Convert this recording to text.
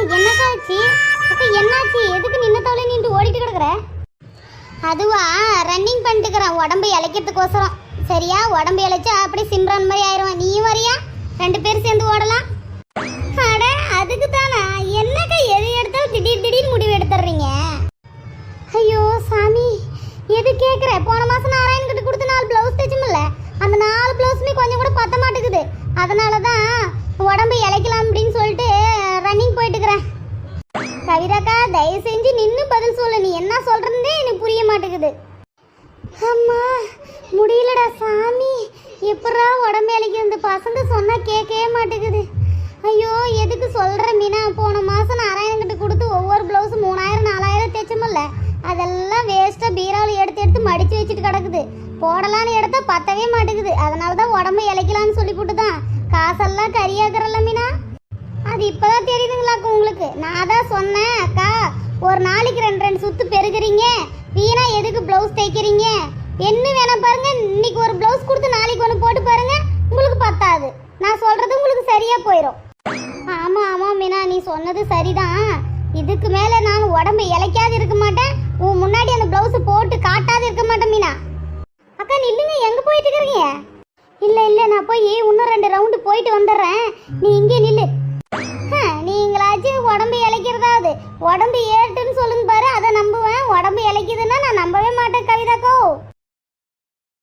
என்னக்கா ஆச்சு அக்கா என்னாச்சு? எதுக்கு நின்ன தவளை நின்று ஓடிட்டு கிடக்குற? அதுவா ரன்னிங் பண்ணிட்டுக்கிறேன் உடம்பு இளைக்கிறதுக்கோசரம் சரியா? உடம்பு இளைச்சா அப்படி சிம்ரன் மாதிரி ஆயிரும் நீ வரியா? ரெண்டு பேரும் சேர்ந்து ஓடலாம். அட அதுக்கு தானா? என்னக்கா எது எடுத்தாலும் திடீர் திடீர் முடிவு எடுத்துடுறீங்க? ஐயோ சாமி எது கேட்குற போன மாதம் நாராயண் கிட்ட கொடுத்து நாலு பிளவுஸ் தைச்சுமில்ல அந்த நாலு பிளவுஸுமே கொஞ்சம் கூட பத்த மாட்டேங்குது. அதனால தான் உடம்பு இளைக்கலாம் அப்படின்னு சொல்லிட்டு மாட்டேங்குது. அம்மா முடியலடா சாமி. எப்படா உடம்பு இளைக்கு பசங்க சொன்னால் கேட்கவே மாட்டேங்குது. ஐயோ எதுக்கு சொல்கிற மீனா? போன மாதம் நாராயணங்கிட்ட கொடுத்து ஒவ்வொரு ப்ளவுஸும் மூணாயிரம் நாலாயிரம் தைச்சமில்ல அதெல்லாம் வேஸ்ட்டாக பீராவில் எடுத்து எடுத்து மடித்து வச்சுட்டு கிடக்குது. போடலான்னு எடுத்தா பத்தவே மாட்டேங்குது. அதனால தான் உடம்பு இளைக்கலான்னு சொல்லி தான். காசெல்லாம் கறியாக்குறல்ல மீனா? அது இப்பதான் தெரியுதுங்களாக்கா உங்களுக்கு. நான் தான் சொன்னேன் அக்கா ஒரு நாளைக்கு ரெண்டு ரெண்டு சுத்து பெருகுறீங்க ப்ளவுஸ் தைக்கிறீங்க? என்ன வேணா பாருங்க. இன்னைக்கு ஒரு ப்ளவுஸ் கொடுத்து நாளைக்கு ஒன்று போட்டு பாருங்க. உங்களுக்கு பத்தாது. நான் சொல்றது உங்களுக்கு சரியா போயிடும் ஆமா ஆமா மீனா நீ சொன்னது சரிதான். இதுக்கு மேல நான் உடம்பு இழைக்காது இருக்க மாட்டேன். உன் முன்னாடி அந்த ப்ளவுஸ் போட்டு காட்டாது இருக்க மாட்டேன் மீனா. அக்கா நில்லுங்க. எங்க போயிட்டு இருக்கிறீங்க? இல்ல இல்ல நான் போய் இன்னும் ரெண்டு ரவுண்டு போயிட்டு வந்துடுறேன். நீ இங்கே நில்லு. நீங்களாச்சும் உடம்பு இழைக்கிறதாவது உடம்பு ஏறுட்டுன்னு சொல்லு.